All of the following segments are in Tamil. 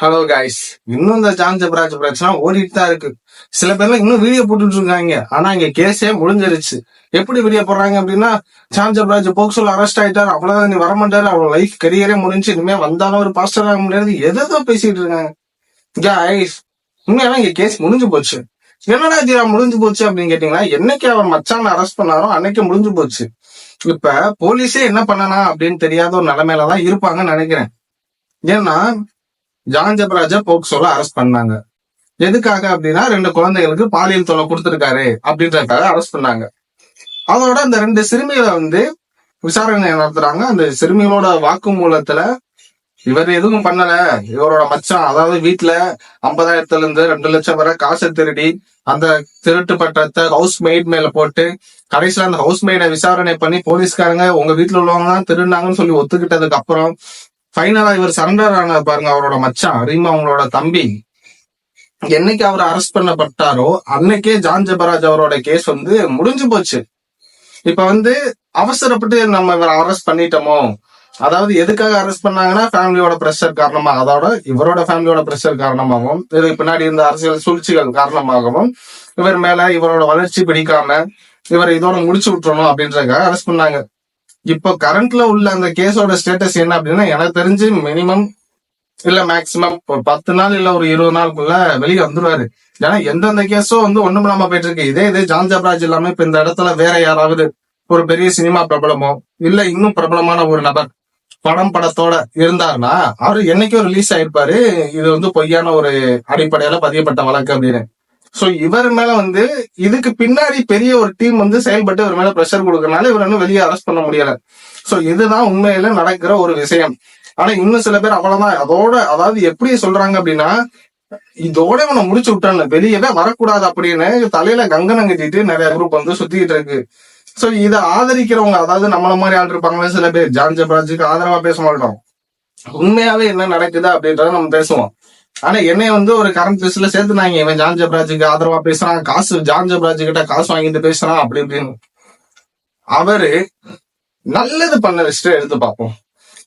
ஹலோ காய்ஸ் இன்னும் இந்த ஜான் ஜபராஜ் பிரச்சனை ஓடிட்டு தான் இருக்கு. சில பேர்லாம் இன்னும் வீடியோ போட்டுட்டு இருக்காங்க. ஆனா இங்க கேஸே முடிஞ்சிருச்சு. எப்படி வீடியோ போடுறாங்க அப்படின்னா ஜான் ஜபராஜ் போக்சோல அரெஸ்ட் ஆயிட்டாரு. அவ்வளவுதான் நீ வரமாட்டாரு. அவரோட லைஃப் கரியரே முடிஞ்சு இனிமே வந்தாலும் ஒரு பாஸ்டர் ஆக முடியாது. எதோ பேசிட்டு இருக்காங்க. காய்ஸ் உண்மையெல்லாம் இங்க கேஸ் முடிஞ்சு போச்சு. என்னடா ஜீரா முடிஞ்சு போச்சு அப்படின்னு கேட்டீங்கன்னா என்னைக்கு அவர் மச்சான் அரெஸ்ட் பண்ணாரோ அன்னைக்கு முடிஞ்சு போச்சு. இப்ப போலீஸே என்ன பண்ணனா அப்படின்னு தெரியாத ஒரு நிலைமையில தான் இருப்பாங்கன்னு நினைக்கிறேன். ஏன்னா ஜான் ஜபராஜா போக்சோல அரெஸ்ட் பண்ணாங்க. எதுக்காக அப்படின்னா ரெண்டு குழந்தைகளுக்கு பாலியல் தொலை கொடுத்துருக்காரு அப்படின்றதுக்காக அரெஸ்ட் பண்ணாங்க. அதோட அந்த ரெண்டு சிறுமிகளை வந்து விசாரணை நடத்துறாங்க. அந்த சிறுமிகளோட வாக்குமூலத்துல இவர் எதுவும் பண்ணல. இவரோட மச்சான் அதாவது வீட்டுல ஐம்பதாயிரத்துல இருந்து ரெண்டு லட்சம் வரை காசை திருடி அந்த திருட்டு பட்டத்தை ஹவுஸ் மெய்ட் மேல போட்டு கடைசியில அந்த ஹவுஸ் மெய்டை விசாரணை பண்ணி போலீஸ்காரங்க உங்க வீட்டுல உள்ளவங்க தான் திருடினாங்கன்னு சொல்லி ஒத்துக்கிட்டதுக்கு அப்புறம் ஃபைனலா இவர் சரண்டர் ஆன பாருங்க அவரோட மச்சான் ரீமா அவங்களோட தம்பி. என்னைக்கு அவர் அரெஸ்ட் பண்ணப்பட்டாரோ அன்னைக்கே ஜான் ஜபராஜ் அவரோட கேஸ் வந்து முடிஞ்சு போச்சு. இப்ப வந்து அவசரப்பட்டு நம்ம இவரை அரெஸ்ட் பண்ணிட்டோமோ? அதாவது எதுக்காக அரெஸ்ட் பண்ணாங்கன்னா ஃபேமிலியோட ப்ரெஷர் காரணமா அதோட இவரோட ஃபேமிலியோட பிரஷர் காரணமாகவும் இதுக்கு பின்னாடி இருந்த அரசியல் சூழ்ச்சிகள் காரணமாகவும் இவர் மேல இவரோட வளர்ச்சி பிடிக்காம இவரை இதோட முடிச்சு விட்டுறணும் அப்படின்றக்காக அரெஸ்ட் பண்ணாங்க. இப்போ கரண்ட்ல உள்ள அந்த கேஸோட ஸ்டேட்டஸ் என்ன அப்படின்னா எனக்கு தெரிஞ்சு மினிமம் இல்ல மேக்சிமம் ஒரு பத்து நாள் இல்ல ஒரு இருபது நாளுக்குள்ள வெளியே வந்துருவாரு. ஏன்னா எந்தெந்த கேஸோ வந்து ஒண்ணும் இல்லாம போயிட்டு இருக்கு இதே இதே ஜான் ஜப்ராஜ் இல்லாம இப்ப இந்த இடத்துல வேற யாராவது ஒரு பெரிய சினிமா பிரபலமோ இல்ல இன்னும் பிரபலமான ஒரு நபர் படம் படத்தோட இருந்தாருன்னா அவரு என்னைக்கும் ரிலீஸ் ஆயிருப்பாரு. இது வந்து பொய்யான ஒரு அடிப்படையில பதியப்பட்ட வழக்கு அப்படின்னு. சோ இவர் மேல வந்து இதுக்கு பின்னாடி பெரிய ஒரு டீம் வந்து செயல்பட்டு இவர் மேல ப்ரெஷர் கொடுக்கறனால இவர் வந்து வெளியே அரெஸ்ட் பண்ண முடியல. சோ இதுதான் உண்மையில நடக்கிற ஒரு விஷயம். ஆனா இன்னும் சில பேர் அவ்வளவுதான் அதோட அதாவது எப்படி சொல்றாங்க அப்படின்னா இதோட இவனை முடிச்சு விட்டான வெளியவே வரக்கூடாது அப்படின்னு தலையில கங்கனம் கட்டிட்டு நிறைய குரூப் வந்து சுத்திக்கிட்டு இருக்கு. சோ இதை ஆதரிக்கிறவங்க அதாவது நம்மள மாதிரி ஆள் இருப்பாங்களே சில பேர். ஜான் ஜபராஜுக்கு ஆதரவா பேச மாட்டோம். உண்மையாவே என்ன நடக்குது அப்படின்றத நம்ம பேசுவோம். ஆனா என்னைய வந்து ஒரு கரண்ட் பேஸ்ல சேர்த்துனாங்க. இவன் ஜான் ஜப்ராஜுக்கு ஆதரவா பேசுறான். காசு ஜான் ஜப்ராஜு கிட்ட காசு வாங்கிட்டு பேசுறான். அப்படி இப்படின்னு. அவரு நல்லது பண்ண லிஸ்ட எடுத்து பார்ப்போம்.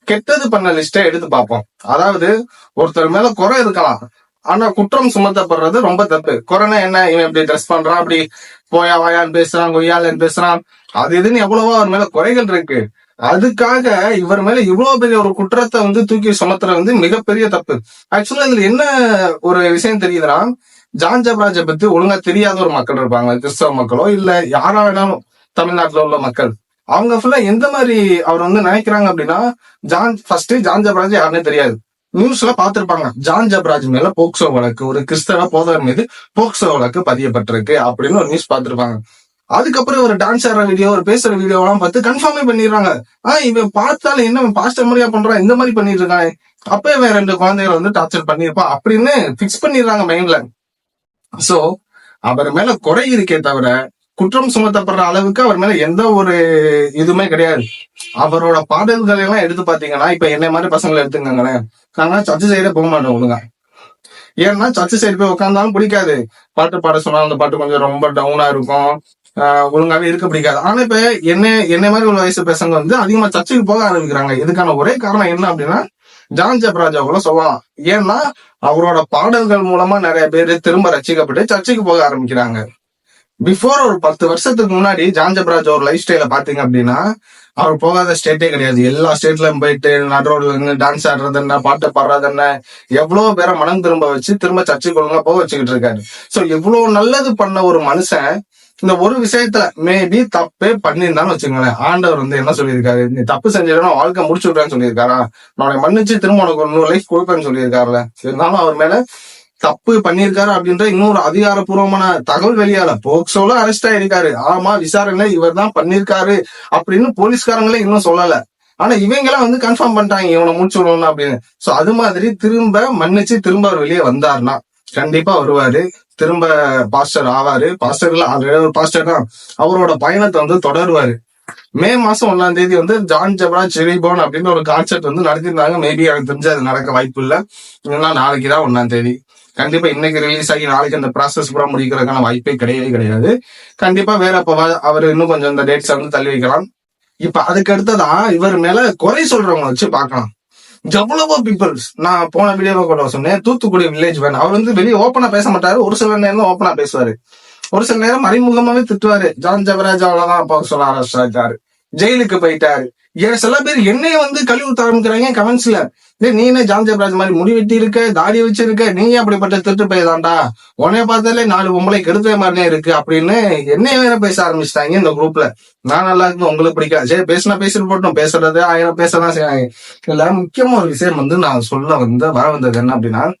கெட்டது பண்ண லிஸ்ட எடுத்து பார்ப்போம். அதாவது ஒருத்தர் மேல குறை இருக்கலாம். ஆனா குற்றம் சுமத்தப்படுறது ரொம்ப தப்பு. குறைனா என்ன? இவன் இப்படி ட்ரெஸ் பண்றான். அப்படி போயா வாயான்னு பேசுறான் கொய்யாலன்னு பேசுறான். அது இதுன்னு எவ்வளவோ அவர் மேல குறைகள் இருக்கு. அதுக்காக இவர் மேல இவ்வளவு பெரிய ஒரு குற்றத்தை வந்து தூக்கி சுமத்துற வந்து மிகப்பெரிய தப்பு. ஆக்சுவலா இதுல என்ன ஒரு விஷயம் தெரியுதுன்னா ஜான் ஜபராஜை பத்தி ஒழுங்கா தெரியாத ஒரு மக்கள் இருப்பாங்க. கிறிஸ்தவ மக்களோ இல்ல யாரா வேணாலும் தமிழ்நாட்டுல உள்ள மக்கள். அவங்க ஃபுல்லா எந்த மாதிரி அவர் வந்து நினைக்கிறாங்க அப்படின்னா ஜான் ஃபர்ஸ்ட் ஜான் ஜபராஜ் யாருன்னே தெரியாது. நியூஸ்ல பாத்திருப்பாங்க ஜான் ஜபராஜ் மேல போக்சோ வழக்கு ஒரு கிறிஸ்தவ போதவர் மீது போக்சோ வழக்கு பதியப்பட்டிருக்கு அப்படின்னு ஒரு நியூஸ் பாத்திருப்பாங்க அதுக்கப்புறம் ஒரு டான்ஸ் ஆடுற வீடியோ ஒரு பேசுற வீடியோ எல்லாம் பார்த்து கன்ஃபார்மே பண்ணிடுறாங்க. ஆஹ் இவன் பார்த்தாலும் என்ன பாஸ்டர் மாதிரியா பண்றான்? இந்த மாதிரி பண்ணிட்டு இருக்கான் அப்பவே இவன் ரெண்டு குழந்தைகள் வந்து டார்ச்சர் பண்ணிருப்பான் அப்படின்னு பிக்ஸ் பண்ணிடுறாங்க மைண்ட்ல சோ அவர் மேல குறை இருக்கே தவிர குற்றம் சுமத்தப்படுற அளவுக்கு அவர் மேல எந்த ஒரு இதுவுமே கிடையாது. அவரோட பாடல்களை எல்லாம் எடுத்து பாத்தீங்கன்னா இப்ப என்ன மாதிரி பசங்களை எடுத்துக்கங்களேன். நாங்க சர்ச்சு சைடே போக மாட்டோம் ஒழுங்கா. ஏன்னா சர்ச்சு சைடு போய் உட்காந்தாலும் பிடிக்காது. பாட்டு பாட சொன்னா அந்த பாட்டு கொஞ்சம் ரொம்ப டவுனா இருக்கும். ஒழுங்காவே இருக்க பிடிக்காது ஆனா இப்ப என்ன என்ன மாதிரி உள்ள வயசு பசங்க வந்து அதிகமா சர்ச்சைக்கு போக ஆரம்பிக்கிறாங்க. இதுக்கான ஒரே காரணம் என்ன அப்படின்னா ஜான் ஜப்ராஜா கூட சொல்லலாம் ஏன்னா அவரோட பாடல்கள் மூலமா நிறைய பேர் திரும்ப ரசிக்கப்பட்டு சர்ச்சைக்கு போக ஆரம்பிக்கிறாங்க. பிஃபோர் ஒரு பத்து வருஷத்துக்கு முன்னாடி ஜான் ஜப்ராஜ் ஒரு லைஃப் ஸ்டைல பாத்தீங்க அப்படின்னா அவர் போகாத ஸ்டேட்டே கிடையாது. எல்லா ஸ்டேட்லயும் போயிட்டு நடுரோட்ல டான்ஸ் ஆடுறது என்ன பாட்டு பாடுறது என்ன எவ்வளவு பேரை மனம் திரும்ப வச்சு திரும்ப சர்ச்சைக்கு ஒழுங்கா போக வச்சுக்கிட்டு இருக்காரு. சோ எவ்வளவு நல்லது பண்ண ஒரு மனுஷன் இந்த ஒரு விஷயத்துல மேபி தப்பே பண்ணியிருந்தாலும் வச்சுக்கோங்களேன். ஆண்டவர் வந்து என்ன சொல்லியிருக்காரு? நீ தப்பு செஞ்சிடனா வாழ்க்கை முடிச்சு விடுறேன்னு சொல்லியிருக்காரா? நான் மன்னிச்சு திரும்ப உனக்கு ஒரு நூறு லைஃப் கொடுப்பேன்னு சொல்லியிருக்காருல. இருந்தாலும் அவர் மேல தப்பு பண்ணியிருக்காரு அப்படின்ற இன்னொரு அதிகாரப்பூர்வமான தகவல் வெளியால போக்சோல அரெஸ்ட் ஆயிருக்காரு. ஆமா விசாரணை இவர் தான் பண்ணிருக்காரு அப்படின்னு போலீஸ்காரங்களே இன்னும் சொல்லல. ஆனா இவங்க எல்லாம் வந்து கன்ஃபார்ம் பண்ணிட்டாங்க இவனை முடிச்சு விடணும் அப்படின்னு. சோ அது மாதிரி திரும்ப மன்னிச்சு திரும்ப அவர் வெளியே வந்தாருன்னா கண்டிப்பா வருவாரு. திரும்ப பாஸ்டர் ஆவாரு. பாஸ்டர் ஆல்ரெடி ஒரு பாஸ்டர் தான். அவரோட பயணத்தை வந்து தொடருவாரு. மே மாசம் ஒன்னாம் தேதி வந்து ஜான் ஜபராஜ் செரிபோன் அப்படின்னு ஒரு கான்செர்ட் வந்து நடத்திருந்தாங்க மேபி எனக்கு தெரிஞ்சு அது நடக்க வாய்ப்பு இல்ல. இல்லைன்னா நாளைக்கு தான் ஒன்னாம் தேதி. கண்டிப்பா இன்னைக்கு ரிலீஸ் ஆகி நாளைக்கு அந்த ப்ராசஸ் பூரா முடிக்கிறதுக்கான வாய்ப்பே கிடையவே கிடையாது. கண்டிப்பா வேற அப்ப அவர் இன்னும் கொஞ்சம் இந்த டேட்ஸ் வந்து தள்ளி வைக்கலாம். இப்ப அதுக்கு அடுத்ததா இவர் மேல குறை சொல்றவங்க வச்சு பார்க்கலாம். எவ்வளவோ பீப்புள்ஸ் நான் போன வீடியோவை கூட சொன்னேன் தூத்துக்குடி வில்லேஜ் வேன் அவர் வந்து வெளியே ஓப்பனா பேச மாட்டாரு. ஒரு சில நேரம் ஓப்பனா பேசுவாரு. ஒரு சில நேரம் மறைமுகமாவே திட்டுவாரு. ஜான் ஜவராஜ் அவ்வளவுதான் போக சொல்ல ஆரம்பிச்சாரு. ஜெயிலுக்கு போயிட்டாரு. சில பேர் என்னைய வந்து கழிவு ஆரம்பிக்கிறாங்க கமெண்ட்ஸ்ல நீ என்ன ஜான் ஜெயராஜ் மாதிரி முடி வெட்டி இருக்க தாடி வச்சிருக்க நீ அப்படிப்பட்ட திட்டு போய்தான்டா? உன்னைய பார்த்தாலே நாலு பொம்பளை கெடுத்த மாதிரியே இருக்கு அப்படின்னு என்னைய வேற பேச ஆரம்பிச்சிட்டாங்க இந்த குரூப்ல நான் நல்லா இருக்கு உங்களுக்கு பிடிக்காது. சரி பேசினா பேசிட்டு போட்டோம். பேசுறது ஆயிரம் பேசதான் செய்வாங்க. இதுல முக்கியமா ஒரு விஷயம் வந்து நான் சொல்ல வந்த வர வந்தது என்ன அப்படின்னா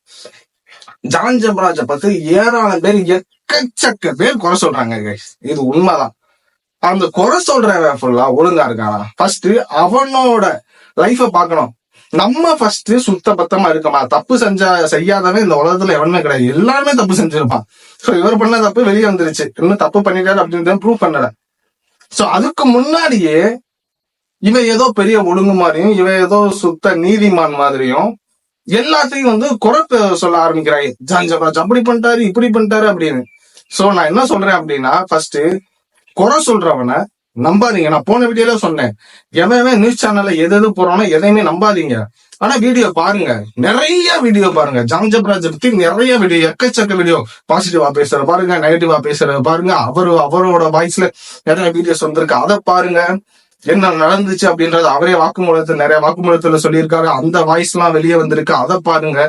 ஜான் ஜெபராஜ பத்தி ஏராளம் பேர் எக்கச்சக்க பேர் குறை சொல்றாங்க இது உண்மைதான். அந்த குறை சொல்றவன் ஃபுல்லா ஒழுங்கா இருக்கானா? ஃபர்ஸ்ட் அவனோட லைஃப பார்க்கணும். நம்ம ஃபர்ஸ்ட் சுத்த பத்தமா இருக்கமா? தப்பு செஞ்சா செய்யாதவன் இந்த உலகத்துல எவனுமே கிடையாது. எல்லாருமே தப்பு செஞ்சிருப்பான். சோ இவர் பண்ண தப்பு வெளியே வந்துருச்சு. இன்னும் தப்பு பண்ணிட்டாரு அப்படின்னு ப்ரூவ் பண்ணல. சோ அதுக்கு முன்னாடியே இவன் ஏதோ பெரிய ஒழுங்கு மாதிரியும் இவன் ஏதோ சுத்த நீதிமான் மாதிரியும் எல்லாத்தையும் வந்து குறை சொல்ல சொல்ல ஜான் ஜான்ஜபாஜ் அப்படி பண்ணிட்டாரு இப்படி பண்ணிட்டாரு அப்படின்னு. சோ நான் என்ன சொல்றேன் அப்படின்னா ஃபர்ஸ்ட் குறை சொல்றவனை நம்பாதீங்க. நான் போன வீடியோல சொன்னேன். எவன் நியூஸ் சேனல்ல எது எது போறானோ எதையுமே நம்பாதீங்க. ஆனா வீடியோ பாருங்க. நிறைய வீடியோ பாருங்க. ஜாம்ஜப்ராஜ் பத்தி நிறைய வீடியோ எக்கச்சக்க வீடியோ பாசிட்டிவா பேசுற பாருங்க. நெகட்டிவா பேசுற பாருங்க. அவரு அவரோட வாய்ஸ்ல நிறைய வீடியோஸ் வந்திருக்கு. அதை பாருங்க. என்ன நடந்துச்சு அப்படின்றது அவரே வாக்குமூலத்தில் நிறைய வாக்குமூலத்துல சொல்லியிருக்காரு. அந்த வாய்ஸ் எல்லாம் வெளியே வந்திருக்கு. அதை பாருங்க.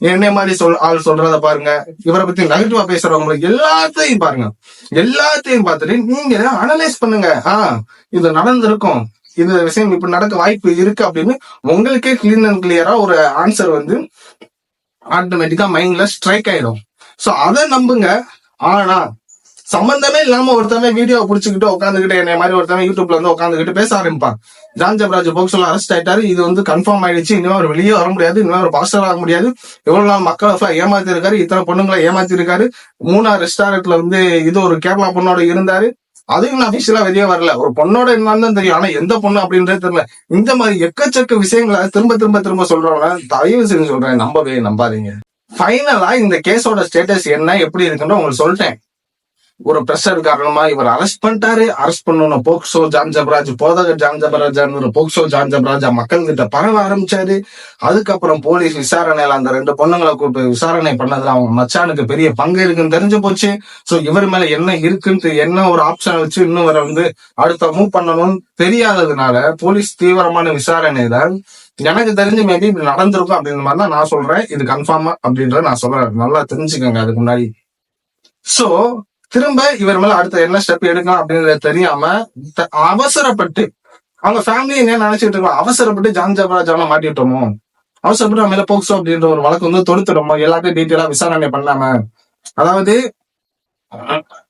என்ன மாதிரி சொல் ஆள் சொல்றத பாருங்க. இவரை பத்தி நெகட்டிவா பேசுறவங்களுக்கு எல்லாத்தையும் பாருங்க. எல்லாத்தையும் பார்த்துட்டு நீங்க அனலைஸ் பண்ணுங்க. ஆஹ் இது நடந்திருக்கும். இந்த விஷயம் இப்படி நடக்க வாய்ப்பு இருக்கு அப்படின்னு உங்களுக்கே கிளீன் அண்ட் கிளியரா ஒரு ஆன்சர் வந்து ஆட்டோமேட்டிக்கா மைண்ட்ல ஸ்ட்ரைக் ஆயிடும். சோ அதை நம்புங்க. ஆனா சம்பந்தமே இல்லாம ஒருத்தவன் வீடியோ புடிச்சுக்கிட்டு உட்காந்துக்கிட்டு என்னை மாதிரி ஒருத்தவன் யூடியூப்ல வந்து உட்காந்துக்கிட்டு பேச ஆரம்பிப்பான். ஜான் ஜப்ராஜ் போக்சோல அரெஸ்ட் ஆயிட்டாரு. இது வந்து கன்ஃபார்ம் ஆயிடுச்சு. இனிமே அவர் வெளியே வர முடியாது. இனிமே ஒரு பாஸ்டர் ஆக முடியாது. இவ்வளவு நாள் மக்களை ஏமாத்தி இருக்காரு. இத்தனை பொண்ணுங்களை ஏமாத்தி இருக்காரு. மூணா ரெஸ்டாரண்ட்ல வந்து இது ஒரு கேரளா பொண்ணோட இருந்தாரு. அதுவும் அபிஷியலா வெளியே வரல. ஒரு பொண்ணோட என்னன்னு தெரியும். ஆனா எந்த பொண்ணு அப்படின்றது தெரியல. இந்த மாதிரி எக்கச்சக்க விஷயங்களை திரும்ப திரும்ப திரும்ப சொல்றவங்க தயவு செஞ்சு சொல்றேன். நம்பவே நம்பாதீங்க. ஃபைனலா இந்த கேஸோட ஸ்டேட்டஸ் என்ன எப்படி இருக்குன்னு உங்களுக்கு சொல்லிட்டேன். ஒரு பிரஷர் காரணமா இவர் அரெஸ்ட் பண்ணிட்டாரு. அரெஸ்ட் பண்ணணும் போக்சோ ஜான் ஜபராஜ் போதக ஜான் ஜபராஜான்னு போக்சோ ஜான் ஜபராஜா மக்கள் கிட்ட பரவ ஆரம்பிச்சாரு. அதுக்கப்புறம் போலீஸ் விசாரணையில அந்த ரெண்டு பொண்ணுங்களை கூப்பிட்டு விசாரணை பண்ணதுல அவங்க மச்சானுக்கு பெரிய பங்கு இருக்குன்னு தெரிஞ்சு போச்சு. சோ இவர் மேல என்ன இருக்குன்னு என்ன ஒரு ஆப்ஷன் வச்சு இன்னும் இவரை வந்து அடுத்த மூவ் பண்ணணும்னு தெரியாததுனால போலீஸ் தீவிரமான விசாரணையில எனக்கு தெரிஞ்சு மேபி இப்படி நடந்திருக்கும் அப்படின்ற மாதிரி தான் நான் சொல்றேன். இது கன்ஃபார்மா அப்படின்றத நான் சொல்றேன். நல்லா தெரிஞ்சுக்கோங்க அதுக்கு முன்னாடி. சோ திரும்ப இவர் மேல அடுத்த என்ன ஸ்டெப் எடுக்கலாம் அப்படின்றது தெரியாம அவசரப்பட்டு அவங்க ஃபேமிலி என்ன நினைச்சிட்டு இருக்கோம்? அவசரப்பட்டு ஜான் ஜபராஜான மாட்டிட்டோமோ? அவசரப்பட்டு மேல போக்சோ அப்படின்ற ஒரு வழக்கு வந்து தொடுத்துட்டோமோ? எல்லாத்தையும் டீட்டெயிலா விசாரணை பண்ணாம. அதாவது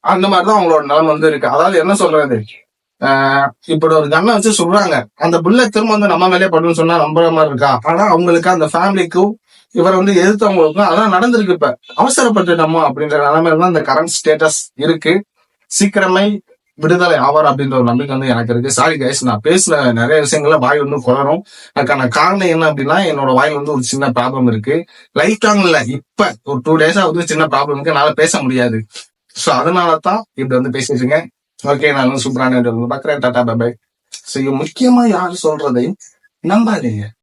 அந்த மாதிரிதான் அவங்களோட நிலைமை வந்து இருக்கு. அதாவது என்ன சொல்றது? ஆஹ் இப்படி ஒரு கண்ணை வச்சு சொல்றாங்க. அந்த புல்லட் திரும்ப வந்து நம்ம மேலே பண்ணணும்னு சொன்னா நம்புற மாதிரி இருக்கா? ஆனா அவங்களுக்கு அந்த ஃபேமிலிக்கும் இவரை வந்து எதிர்த்தவங்களுக்கும் அதான் நடந்திருக்கு இப்ப. அவசரப்பட்டுட்டோமோ அப்படின்ற நிலைமையில தான் இந்த கரண்ட் ஸ்டேட்டஸ் இருக்கு. சீக்கிரமே விடுதலை ஆவார் அப்படின்ற ஒரு நம்பிக்கை வந்து எனக்கு இருக்கு. சாரி கைஸ் நான் பேசின நிறைய விஷயங்கள வாய் வந்து குளரும் அதுக்கான காரணம் என்ன அப்படின்னா என்னோட வாயில் வந்து ஒரு சின்ன ப்ராப்ளம் இருக்கு. லைஃப் லாங் இல்ல இப்ப ஒரு டூ டேஸா வந்து சின்ன ப்ராப்ளம் இருக்கு. என்னால பேச முடியாது. சோ அதனால தான் இப்படி வந்து பேசிட்டு ஓகே நான் வந்து சூப்பரான பாக்குறேன் டாடா பை ஸோ முக்கியமா யார் சொல்றதை நம்பாதீங்க.